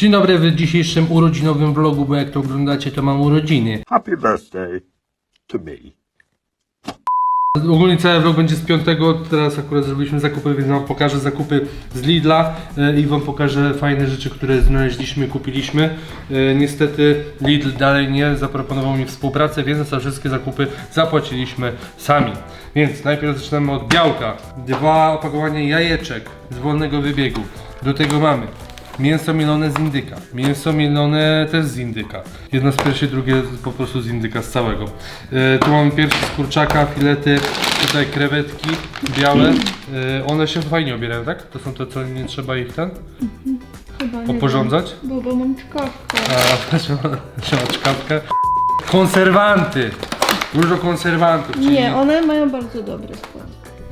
Dzień dobry w dzisiejszym urodzinowym vlogu, bo jak to oglądacie, to mam urodziny. Happy birthday to me. Ogólnie cały vlog będzie z piątego, teraz akurat zrobiliśmy zakupy, więc wam pokażę zakupy z Lidla e, i wam pokażę fajne rzeczy, które znaleźliśmy, kupiliśmy. E, Niestety Lidl dalej nie zaproponował mi współpracę, więc za wszystkie zakupy zapłaciliśmy sami. Więc najpierw zaczynamy od białka. Dwa opakowania jajeczek z wolnego wybiegu. Do tego mamy Mięso mielone z indyka. Mięso mielone też z indyka. Jedno z pierwszych, drugie po prostu z indyka, z całego. E, tu mamy piersi z kurczaka, filety, tutaj krewetki białe. E, one się fajnie obierają, tak? To są te, co nie trzeba ich ten Chyba nie oporządzać? Wiem, bo, bo mam czkawkę. A, trzeba czkawkę. Konserwanty! Dużo konserwantów. czyli Nie, one mają bardzo dobry skład.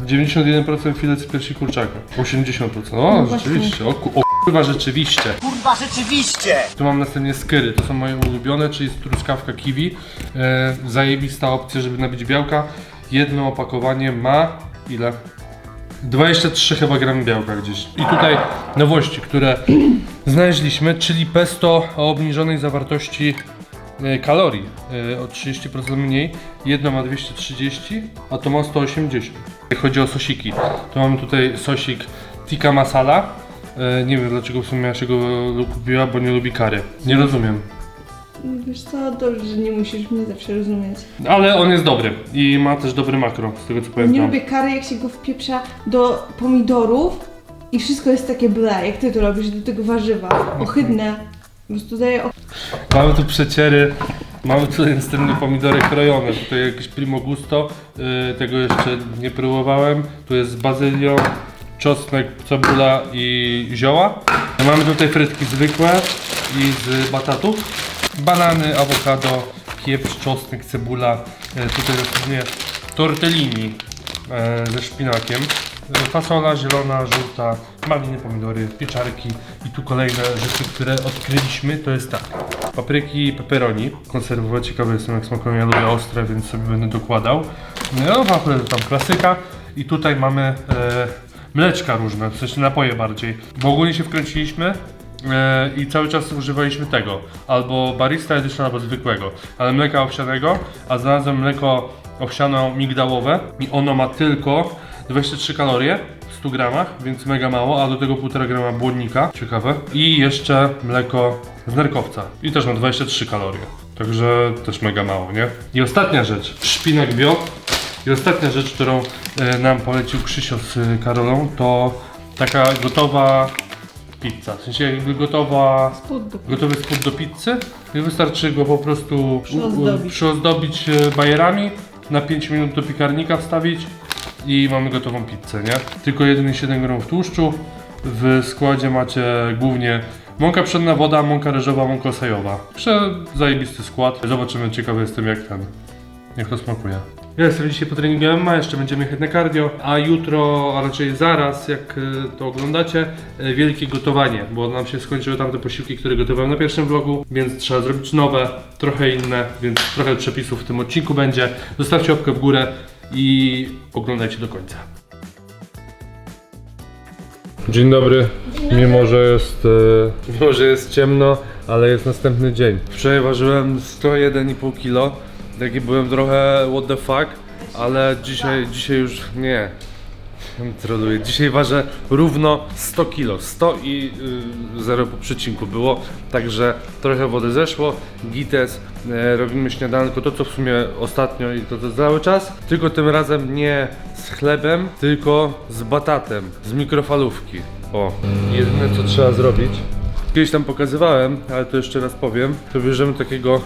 91% filet z piersi kurczaka. 80%. O, No właśnie. rzeczywiście. O, ku- o kurwa, rzeczywiście. Kurwa, rzeczywiście! Tu mam następnie skyry, to są moje ulubione, czyli truskawka kiwi. E, zajebista opcja, żeby nabić białka. Jedno opakowanie ma ile? 23 chyba gram białka gdzieś. I tutaj nowości, które znaleźliśmy, czyli pesto o obniżonej zawartości e, kalorii e, o 30% mniej. Jedno ma 230, a to ma 180. Jak chodzi o sosiki, to mamy tutaj sosik tikka masala. E, Nie wiem dlaczego w sumie ja się go kupiła, bo nie lubi kary. Nie rozumiem. Wiesz co, dobrze, że nie musisz mnie zawsze rozumieć. Ale on jest dobry i ma też dobry makro, z tego co pamiętam. Nie lubię kary, jak się go wpieprza do pomidorów i wszystko jest takie ble, jak ty to robisz, do tego warzywa. Ohydne. Po prostu daje och... Mamy tu przeciery, mamy tutaj następne pomidory krojone, tutaj jakieś primo gusto, yy, tego jeszcze nie próbowałem. Tu jest z bazylią, czosnek, cebula i zioła. Mamy tutaj frytki zwykłe i z batatów. Banany, awokado, pieprz, czosnek, cebula. Yy, tutaj następnie tortellini e, ze szpinakiem. E, Fasola zielona, żółta, maliny, pomidory, pieczarki i tu kolejne rzeczy, które odkryliśmy, to jest tak. Papryki, pepperoni, konserwowe, ciekawe jestem jak smakują, ja lubię ostre, więc sobie będę dokładał. No, wafle tam klasyka i tutaj mamy e, mleczka różne, w sensie napoje bardziej, bo ogólnie się wkręciliśmy E, i cały czas używaliśmy tego, albo barista edition, albo zwykłego, ale mleka owsianego, a znalazłem mleko owsiano-migdałowe i ono ma tylko 23 kalorie w 100 gramach, więc mega mało, a do tego 1,5 grama błonnika, ciekawe, i jeszcze mleko z nerkowca. I też ma 23 kalorie, także też mega mało, nie? I ostatnia rzecz, szpinak bio, i ostatnia rzecz, którą e, nam polecił Krzysio z e, Karolą, to taka gotowa pizza. W sensie jakby gotowa, Spód do... gotowy spód do pizzy i wystarczy go po prostu Przyozdobić. przyozdobić e, bajerami, na 5 minut do piekarnika wstawić i mamy gotową pizzę, nie? Tylko 1,7 g tłuszczu. W składzie macie głównie mąka pszenna, woda, mąka ryżowa, mąka sojowa. Prze zajebisty skład. Zobaczymy, ciekawy jestem jak ten, jak to smakuje. Ja jestem dzisiaj po treningu MMA, jeszcze będziemy jechać na cardio, a jutro, a raczej zaraz, jak e, to oglądacie, e, wielkie gotowanie, bo nam się skończyły tamte posiłki, które gotowałem na pierwszym vlogu, więc trzeba zrobić nowe, trochę inne, więc trochę przepisów w tym odcinku będzie. Zostawcie łapkę w górę i oglądajcie do końca. Dzień dobry. Mimo, że jest, e, mimo, że jest ciemno, ale jest następny dzień. Wczoraj ważyłem 101,5 kg. Taki byłem trochę what the fuck, ale dzisiaj, dzisiaj już nie. Troluję. Dzisiaj ważę równo 100 kg. 100 i y, 0 po przecinku było. Także trochę wody zeszło. Gites. E, robimy śniadanko. To co w sumie ostatnio i to co cały czas. Tylko tym razem nie z chlebem, tylko z batatem. Z mikrofalówki. O. Jedyne co trzeba zrobić. Kiedyś tam pokazywałem, ale to jeszcze raz powiem. To bierzemy takiego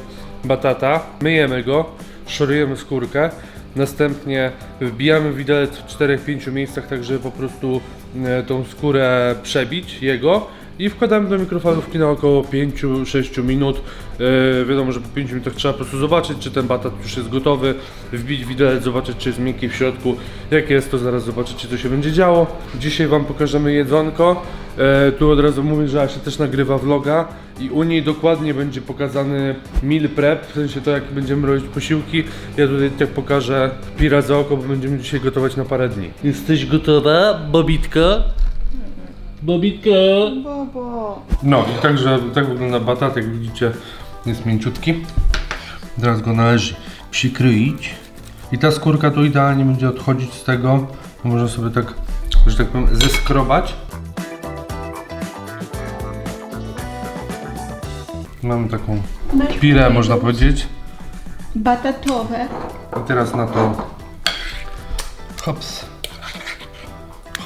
batata, myjemy go, szorujemy skórkę, następnie wbijamy widelec w 4-5 miejscach, tak żeby po prostu e, tą skórę przebić jego i wkładamy do mikrofalówki na około 5-6 minut. E, wiadomo, że po 5 minutach trzeba po prostu zobaczyć, czy ten batat już jest gotowy, wbić widelec, zobaczyć, czy jest miękki w środku. Jak jest, to zaraz zobaczycie, co się będzie działo. Dzisiaj Wam pokażemy jedzonko. E, tu od razu mówię, że Asia też nagrywa vloga i u niej dokładnie będzie pokazany meal prep, w sensie to jak będziemy robić posiłki. Ja tutaj tak pokażę pira za oko, bo będziemy dzisiaj gotować na parę dni. Jesteś gotowa, Bobitko? Bobika! Bobo. No i także tak wygląda batat, jak widzicie jest mięciutki. Teraz go należy przykryć. I ta skórka tu idealnie będzie odchodzić z tego. Można sobie tak, że tak powiem, zeskrobać. Mamy taką pirę, można powiedzieć. Batatowe. I teraz na to hops,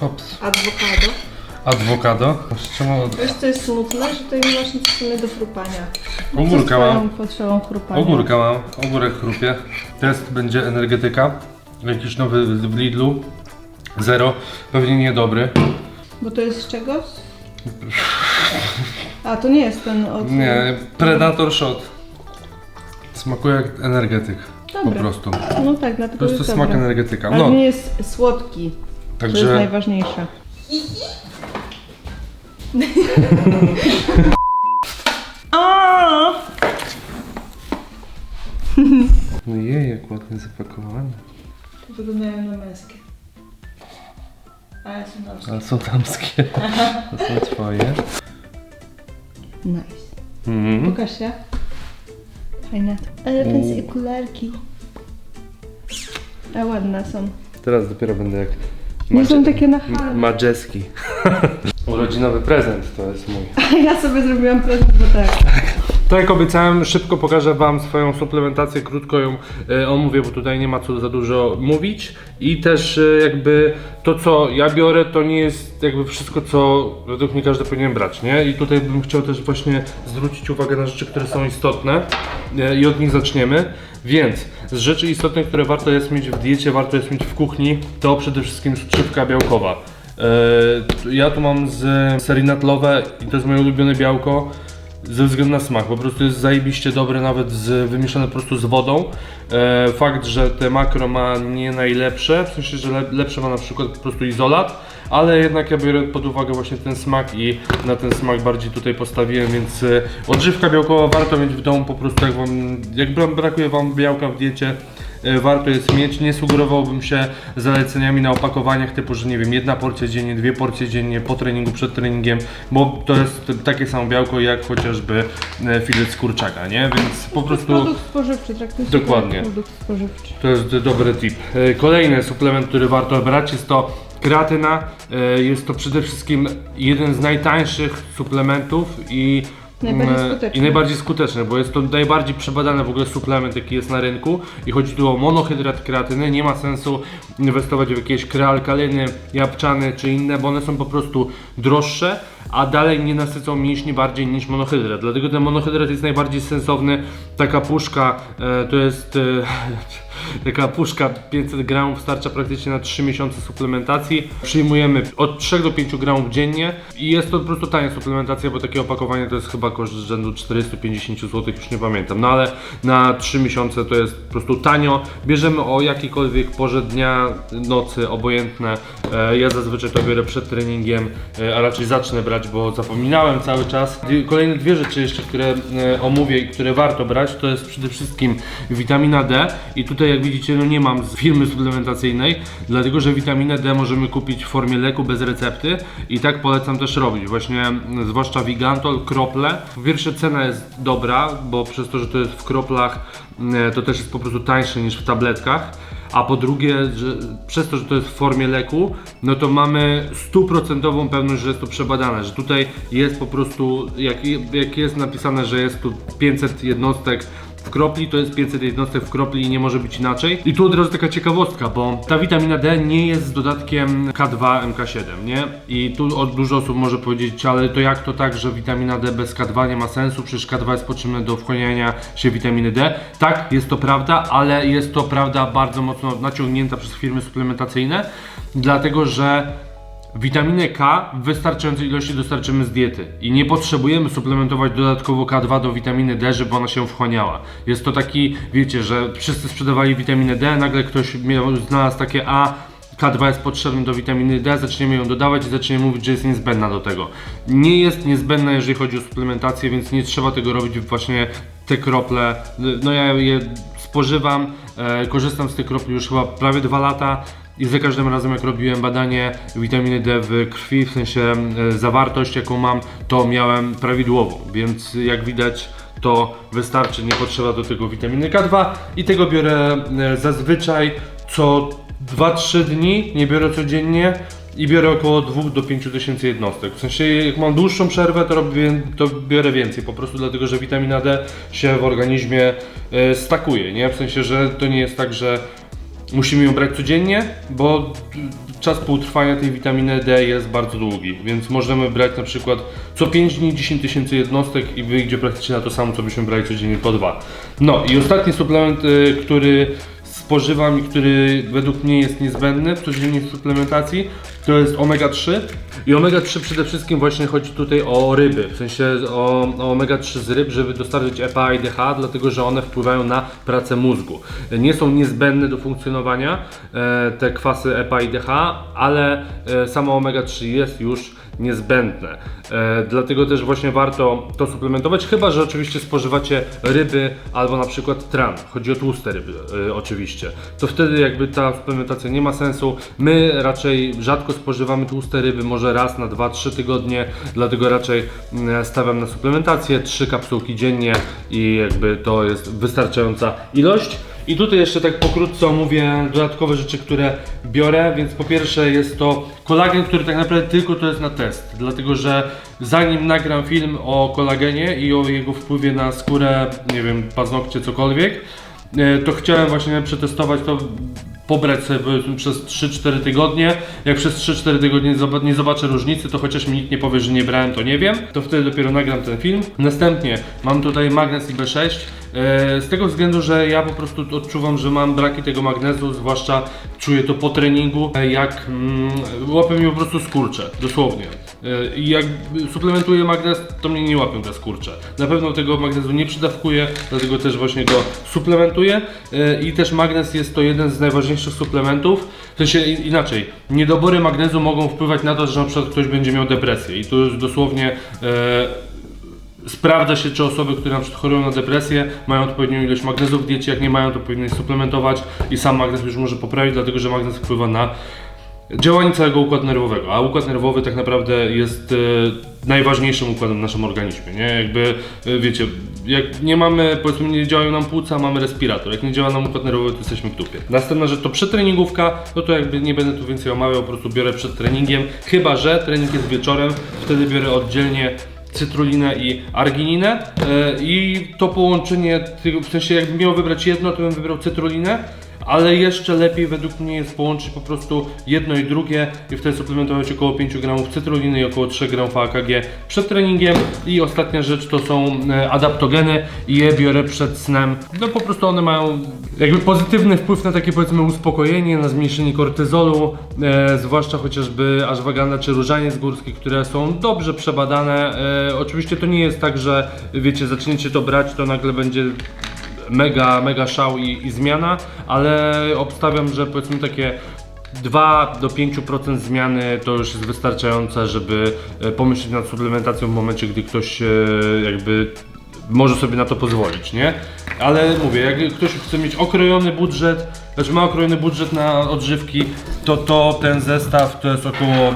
hops, Adwokado. Adwokado. Trzeba od... Wiesz co jest smutne? Że to nie masz nic do chrupania. Ogórka Co z mam. twoją potrzebą chrupania? Ogórka mam, ogórek chrupie. Test będzie energetyka. Jakiś nowy w Lidlu. Zero. Pewnie niedobry. Bo to jest z czego? A, to nie jest ten od... Nie, Predator Shot. Smakuje jak energetyk. Po prostu. No tak, dlatego Po prostu jest smak dobre. energetyka. Ale No, nie jest słodki. To jest także najważniejsze. No jej, jak ładnie zapakowane. Wyglądają na męskie. Ale są damskie. Ale są damskie. To są twoje. Nice. Mhm. Pokaż się. Fajne. Ale pensje okularki. A ładne są. Teraz dopiero będę jak Nie są takie nachalne. Majeski. Urodzinowy prezent to jest mój. Ja sobie zrobiłam prezent, bo tak. Tak jak obiecałem, szybko pokażę Wam swoją suplementację, krótko ją e, omówię, bo tutaj nie ma co za dużo mówić. I też e, jakby to, co ja biorę, to nie jest jakby wszystko, co według mnie każdy powinien brać, nie? I tutaj bym chciał też właśnie zwrócić uwagę na rzeczy, które są istotne e, i od nich zaczniemy. Więc z rzeczy istotnych, które warto jest mieć w diecie, warto jest mieć w kuchni, to przede wszystkim strzywka białkowa. E, Ja tu mam z serii natlowe i to jest moje ulubione białko ze względu na smak. Po prostu jest zajebiście dobre, nawet z, wymieszane po prostu z wodą. E, fakt, że te makro ma nie najlepsze, w sensie, że le, lepsze ma na przykład po prostu izolat, ale jednak ja biorę pod uwagę właśnie ten smak i na ten smak bardziej tutaj postawiłem, więc e, odżywka białkowa warto mieć w domu po prostu jak wam, jak bra- brakuje wam białka w diecie, warto jest mieć. Nie sugerowałbym się zaleceniami na opakowaniach typu, że nie wiem, jedna porcja dziennie, dwie porcje dziennie, po treningu, przed treningiem, bo to jest takie samo białko jak chociażby e, filet z kurczaka, nie? Więc po prostu Produkt spożywczy, traktuj się Dokładnie. produkt spożywczy. to jest dobry tip. E, Kolejny suplement, który warto brać jest to kreatyna. Jest to przede wszystkim jeden z najtańszych suplementów i Najbardziej mm, skuteczny. I najbardziej skuteczny, bo jest to najbardziej przebadany w ogóle suplement, jaki jest na rynku. I chodzi tu o monohydrat kreatyny. Nie ma sensu inwestować w jakieś krealkaliny, jabłczany czy inne, bo one są po prostu droższe, a dalej nie nasycą mięśni bardziej niż monohydrat. Dlatego ten monohydrat jest najbardziej sensowny. Taka puszka e, to jest. E, Taka puszka 500 gramów starcza praktycznie na 3 miesiące suplementacji. Przyjmujemy od 3 do 5 gramów dziennie i jest to po prostu tania suplementacja, bo takie opakowanie to jest chyba koszt rzędu 450 zł, już nie pamiętam. No ale na 3 miesiące to jest po prostu tanio. Bierzemy o jakiejkolwiek porze dnia, nocy, obojętne. E, Ja zazwyczaj to biorę przed treningiem, e, a raczej zacznę brać, bo zapominałem cały czas. Kolejne dwie rzeczy jeszcze, które e, omówię i które warto brać, to jest przede wszystkim witamina D i tutaj jak widzicie no nie mam z firmy suplementacyjnej, dlatego że witaminę D możemy kupić w formie leku bez recepty i tak polecam też robić, właśnie mm, zwłaszcza Vigantol, krople. Po pierwsze cena jest dobra, bo przez to, że to jest w kroplach mm, to też jest po prostu tańsze niż w tabletkach. A po drugie, że przez to, że to jest w formie leku, no to mamy stuprocentową pewność, że jest to przebadane, że tutaj jest po prostu, jak, jak jest napisane, że jest tu 500 jednostek w kropli, to jest 500 jednostek w kropli i nie może być inaczej. I tu od razu taka ciekawostka, bo ta witamina D nie jest dodatkiem K2, MK7, nie? I tu od dużo osób może powiedzieć, ale to jak to tak, że witamina D bez K2 nie ma sensu, przecież K2 jest potrzebne do wchłaniania się witaminy D. Tak, jest to prawda, ale jest to prawda bardzo mocno naciągnięta przez firmy suplementacyjne, dlatego że Witaminę K w wystarczającej ilości dostarczymy z diety i nie potrzebujemy suplementować dodatkowo K2 do witaminy D, żeby ona się wchłaniała. Jest to taki, wiecie, że wszyscy sprzedawali witaminę D, nagle ktoś miał, znalazł takie A, K2 jest potrzebny do witaminy D, zaczniemy ją dodawać i zaczniemy mówić, że jest niezbędna do tego. Nie jest niezbędna, jeżeli chodzi o suplementację, więc nie trzeba tego robić właśnie te krople. No ja je spożywam, e, korzystam z tych kropli już chyba prawie dwa lata. I za każdym razem jak robiłem badanie witaminy D w krwi, w sensie e, zawartość jaką mam, to miałem prawidłową, więc jak widać to wystarczy, nie potrzeba do tego witaminy K2 i tego biorę e, zazwyczaj co 2-3 dni, nie biorę codziennie i biorę około 2 do 5 tysięcy jednostek. W sensie jak mam dłuższą przerwę, to, robię, to biorę więcej, po prostu dlatego, że witamina D się w organizmie e, stakuje, nie? W sensie, że to nie jest tak, że musimy ją brać codziennie, bo czas półtrwania tej witaminy D jest bardzo długi, więc możemy brać na przykład co 5 dni 10 tysięcy jednostek i wyjdzie praktycznie na to samo, co byśmy brali codziennie po dwa. No i ostatni suplement, y, który spożywam i który według mnie jest niezbędny w codziennej suplementacji, to jest omega-3. I omega-3 przede wszystkim właśnie chodzi tutaj o ryby, w sensie o, o omega-3 z ryb, żeby dostarczyć EPA i DHA, dlatego że one wpływają na pracę mózgu. Nie są niezbędne do funkcjonowania e, te kwasy EPA i DHA, ale e, samo omega-3 jest już niezbędne. E, dlatego też właśnie warto to suplementować, chyba że oczywiście spożywacie ryby albo na przykład tran. Chodzi o tłuste ryby e, oczywiście. To wtedy jakby ta suplementacja nie ma sensu. My raczej rzadko spożywamy tłuste ryby, może raz na 2-3 tygodnie, dlatego raczej mm, stawiam na suplementację, 3 kapsułki dziennie i jakby to jest wystarczająca ilość. I tutaj jeszcze tak pokrótce omówię dodatkowe rzeczy, które biorę, więc po pierwsze jest to kolagen, który tak naprawdę tylko to jest na test, dlatego że zanim nagram film o kolagenie i o jego wpływie na skórę, nie wiem, paznokcie, cokolwiek, e, to chciałem właśnie przetestować to, pobrać sobie przez 3-4 tygodnie. Jak przez 3-4 tygodnie nie zob- nie zobaczę różnicy, to chociaż mi nikt nie powie, że nie brałem, to nie wiem. To wtedy dopiero nagram ten film. Następnie mam tutaj magnez i B6. e, Z tego względu, że ja po prostu odczuwam, że mam braki tego magnezu, zwłaszcza czuję to po treningu, e, jak mm, łapie mi po prostu skurcze, dosłownie. E, I jak suplementuję magnez, to mnie nie łapią te skurcze. Na pewno tego magnezu nie przydawkuję, dlatego też właśnie go suplementuję. E, I też magnez jest to jeden z najważniejszych suplementów. W sensie inaczej, niedobory magnezu mogą wpływać na to, że na przykład ktoś będzie miał depresję. I to dosłownie e, sprawdza się, czy osoby, które na przykład chorują na depresję, mają odpowiednią ilość magnezu w diecie, jak nie mają, to powinny suplementować i sam magnez już może poprawić, dlatego że magnez wpływa na działanie całego układu nerwowego, a układ nerwowy tak naprawdę jest e, najważniejszym układem w naszym organizmie, nie? Jakby, e, wiecie, jak nie mamy, powiedzmy, nie działają nam płuca, mamy respirator, jak nie działa nam układ nerwowy, to jesteśmy w dupie. Następna rzecz to przedtreningówka, no to jakby nie będę tu więcej omawiał, po prostu biorę przed treningiem, chyba że trening jest wieczorem, wtedy biorę oddzielnie cytrulinę i argininę e, i to połączenie, w sensie jakbym miał wybrać jedno, to bym wybrał cytrulinę, ale jeszcze lepiej według mnie jest połączyć po prostu jedno i drugie i wtedy suplementować około 5 gramów cytruliny i około 3 gramów AKG przed treningiem i ostatnia rzecz to są e, adaptogeny i je biorę przed snem. No po prostu one mają jakby pozytywny wpływ na takie powiedzmy uspokojenie, na zmniejszenie kortyzolu, e, zwłaszcza chociażby ashwagandha czy różaniec górski, które są dobrze przebadane. E, oczywiście to nie jest tak, że wiecie, zaczniecie to brać, to nagle będzie mega, mega szał i, i zmiana, ale obstawiam, że powiedzmy takie 2 do 5% zmiany to już jest wystarczające, żeby e, pomyśleć nad suplementacją w momencie, gdy ktoś e, jakby może sobie na to pozwolić, nie? Ale mówię, jak ktoś chce mieć okrojony budżet, znaczy ma okrojony budżet na odżywki, to to ten zestaw to jest około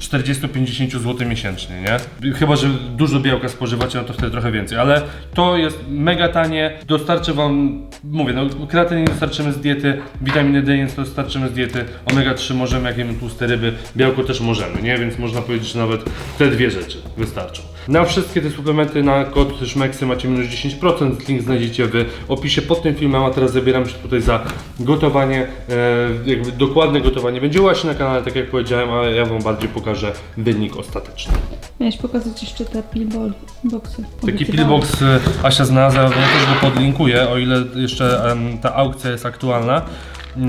40-50 zł miesięcznie, nie? Chyba, że dużo białka spożywacie, no to wtedy trochę więcej, ale to jest mega tanie, dostarczy wam, mówię, no kreatynę dostarczymy z diety, witaminy D dostarczymy z diety, omega-3 możemy, jak jemy tłuste ryby, białko też możemy, nie? Więc można powiedzieć, że nawet te dwie rzeczy wystarczą. Na wszystkie te suplementy na kod SZMEXY macie minus 10%, link znajdziecie w opisie pod tym filmem, a teraz zabieram się tutaj za gotowanie, e, jakby dokładne gotowanie będzie właśnie na kanale, tak jak powiedziałem, ale ja wam bardziej pokażę wynik ostateczny. Miałeś pokazać jeszcze te pillboxy. Taki pillbox e, Asia znalazła, ja też go podlinkuję, o ile jeszcze ta aukcja jest aktualna.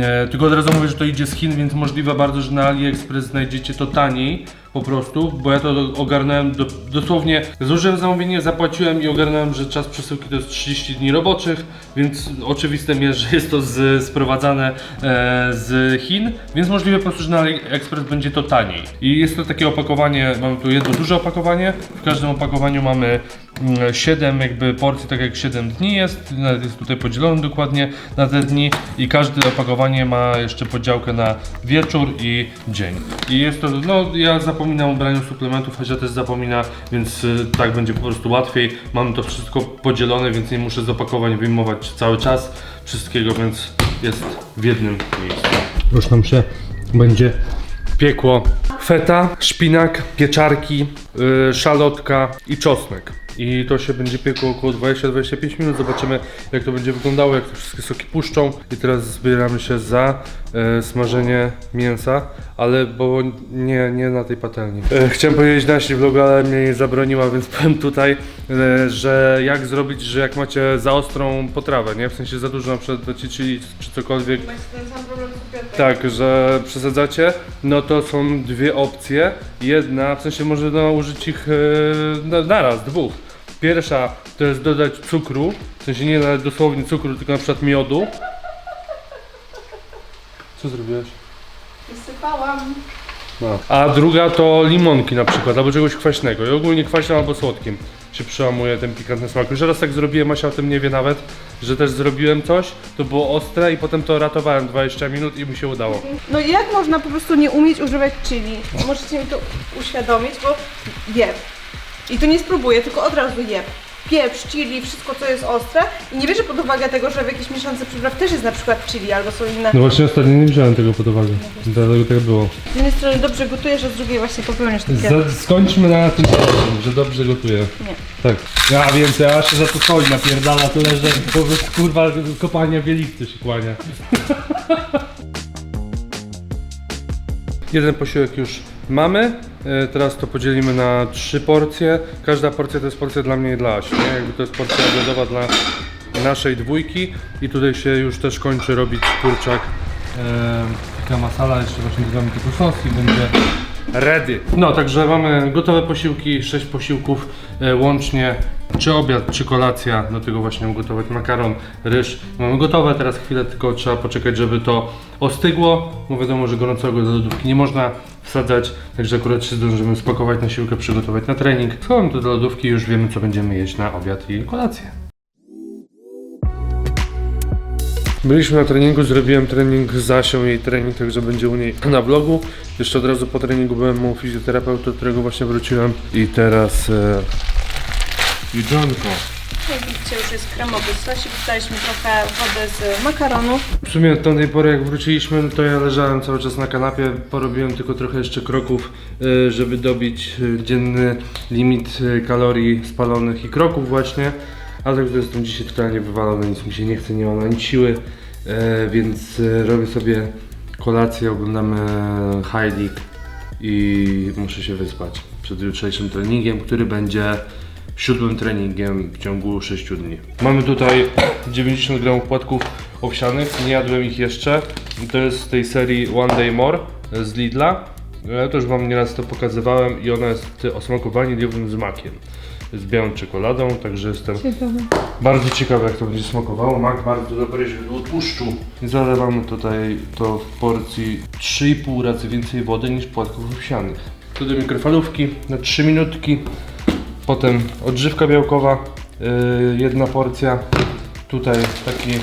E, tylko od razu mówię, że to idzie z Chin, więc możliwe bardzo, że na AliExpress znajdziecie to taniej po prostu, bo ja to ogarnąłem do, dosłownie, złożyłem zamówienie, zapłaciłem i ogarnąłem, że czas przesyłki to jest 30 dni roboczych, więc oczywiste jest, że jest to z, sprowadzane e, z Chin, więc możliwe po prostu, że na AliExpress będzie to taniej. I jest to takie opakowanie, mamy tu jedno duże opakowanie, w każdym opakowaniu mamy 7 jakby porcji, tak jak 7 dni jest, nawet jest tutaj podzielony dokładnie na te dni i każde opakowanie ma jeszcze podziałkę na wieczór i dzień. I jest to, no ja zapominam o braniu suplementów, Hadzia też zapomina, więc y, tak będzie po prostu łatwiej. Mam to wszystko podzielone, więc nie muszę z opakowań wyjmować cały czas wszystkiego, więc jest w jednym miejscu. Już nam się będzie piekło feta, szpinak, pieczarki, yy, szalotka i czosnek. I to się będzie piekło około 20-25 minut. Zobaczymy jak to będzie wyglądało, jak te wszystkie soki puszczą. I teraz zbieramy się za e, smażenie mięsa, ale bo nie, nie na tej patelni. E, chciałem powiedzieć nasi vlogu, ale mnie nie zabroniła, więc powiem tutaj, e, że jak zrobić, że jak macie za ostrą potrawę, nie? W sensie za dużo na przykład dacie chili czy cokolwiek, Macie ten sam problem co Piotr. tak, że przesadzacie, no to są dwie opcje. Jedna, w sensie można no, użyć ich na, naraz, dwóch. Pierwsza to jest dodać cukru, w sensie nie nawet dosłownie cukru, tylko na przykład miodu. Co zrobiłeś? Wysypałam. No. A druga to limonki na przykład, albo czegoś kwaśnego. I ogólnie kwaśnym albo słodkim się przełamuje ten pikantny smak. Już raz tak zrobiłem, Asia o tym nie wie nawet, że też zrobiłem coś, to było ostre i potem to ratowałem 20 minut i mi się udało. No i jak można po prostu nie umieć używać chili? Możecie mi to uświadomić, bo jeb. I to nie spróbuję, tylko od razu jeb. Pieprz, chili, wszystko co jest ostre i nie bierze pod uwagę tego, że w jakiejś mieszance przypraw też jest na przykład chili albo są inne. No właśnie ostatnio nie wziąłem tego pod uwagę. Dlatego tak było. Z jednej strony dobrze gotujesz, a z drugiej właśnie popełniasz takie... Za, skończmy na tym, że dobrze gotuję. Nie. Tak. Ja więcej, a się za to stoi napierdala tyle, że po prostu kurwa kopania wielicy się kłania. Jeden posiłek już mamy. E, Teraz to podzielimy na trzy porcje. Każda porcja to jest porcja dla mnie i dla Asi. Nie? Jakby to jest porcja obiadowa dla naszej dwójki. I tutaj się już też kończy robić kurczak. E, Taka masala, jeszcze właśnie dodamy tylko sos i będzie ready. No, także mamy gotowe posiłki, 6 posiłków e, łącznie, czy obiad, czy kolacja, do tego właśnie ugotować makaron, ryż. Mamy gotowe, teraz chwilę tylko trzeba poczekać, żeby to ostygło, bo wiadomo, że gorącego do lodówki nie można wsadzać, także akurat się zdążymy spakować na siłkę, przygotować na trening. Schowam to do lodówki i już wiemy, co będziemy jeść na obiad i kolację. Byliśmy na treningu, zrobiłem trening z Asią, jej trening, także będzie u niej na vlogu. Jeszcze od razu po treningu byłem u fizjoterapeuty, do którego właśnie wróciłem. I teraz... E, jedzonko. Jak widzicie już jest kremowy sosik, dodaliśmy trochę wody z makaronu. W sumie od tamtej pory jak wróciliśmy, no to ja leżałem cały czas na kanapie, porobiłem tylko trochę jeszcze kroków, e, żeby dobić e, dzienny limit e, kalorii spalonych i kroków właśnie. Ale tak to jestem dzisiaj totalnie wywalony, nic mi się nie chce, nie mam na nic siły, e, więc e, robię sobie kolację, oglądamy High League i muszę się wyspać przed jutrzejszym treningiem, który będzie siódmym treningiem w ciągu 6 dni. Mamy tutaj 90 gramów płatków owsianych, nie jadłem ich jeszcze. To jest z tej serii One Day More z Lidla. Ja też Wam nieraz to pokazywałem i ona jest o smaku waniliowym z makiem. Z białą czekoladą, także jestem bardzo ciekawy jak to będzie smakowało. Mak bardzo dobre źródło tłuszczu. I zalewamy tutaj to w porcji 3,5 razy więcej wody niż płatków owsianych. Tu do mikrofalówki na 3 minutki. Potem odżywka białkowa, yy, jedna porcja. Tutaj taki yy,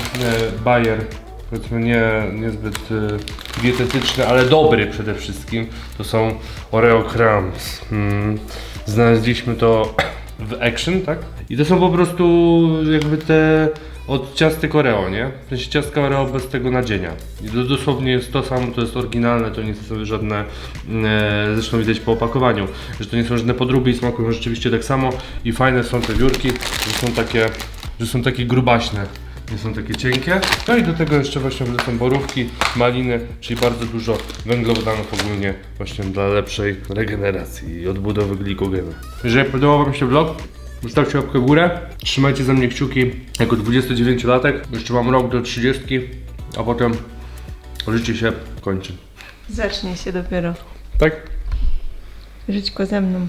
bajer, powiedzmy nie, niezbyt yy, dietetyczny, ale dobry przede wszystkim. To są Oreo Crumbs. Mm. Znaleźliśmy to w Action, tak? I to są po prostu jakby te od ciastek Oreo, nie? W sensie ciastka Oreo bez tego nadzienia. I to dosłownie jest to samo, to jest oryginalne, to nie są żadne, e, zresztą widać po opakowaniu, że to nie są żadne podróby i smakują rzeczywiście tak samo i fajne są te wiórki, że są takie, że są takie grubaśne. Nie są takie cienkie. No i do tego jeszcze właśnie są borówki, maliny, czyli bardzo dużo węglowodanów ogólnie właśnie dla lepszej regeneracji i odbudowy glikogenu. Jeżeli podobał Wam się vlog, Zostawcie łapkę w górę, trzymajcie za mnie kciuki jako 29-latek. Jeszcze mam rok do 30, a potem życie się kończy. Zacznie się dopiero. Tak? Żyćko ze mną.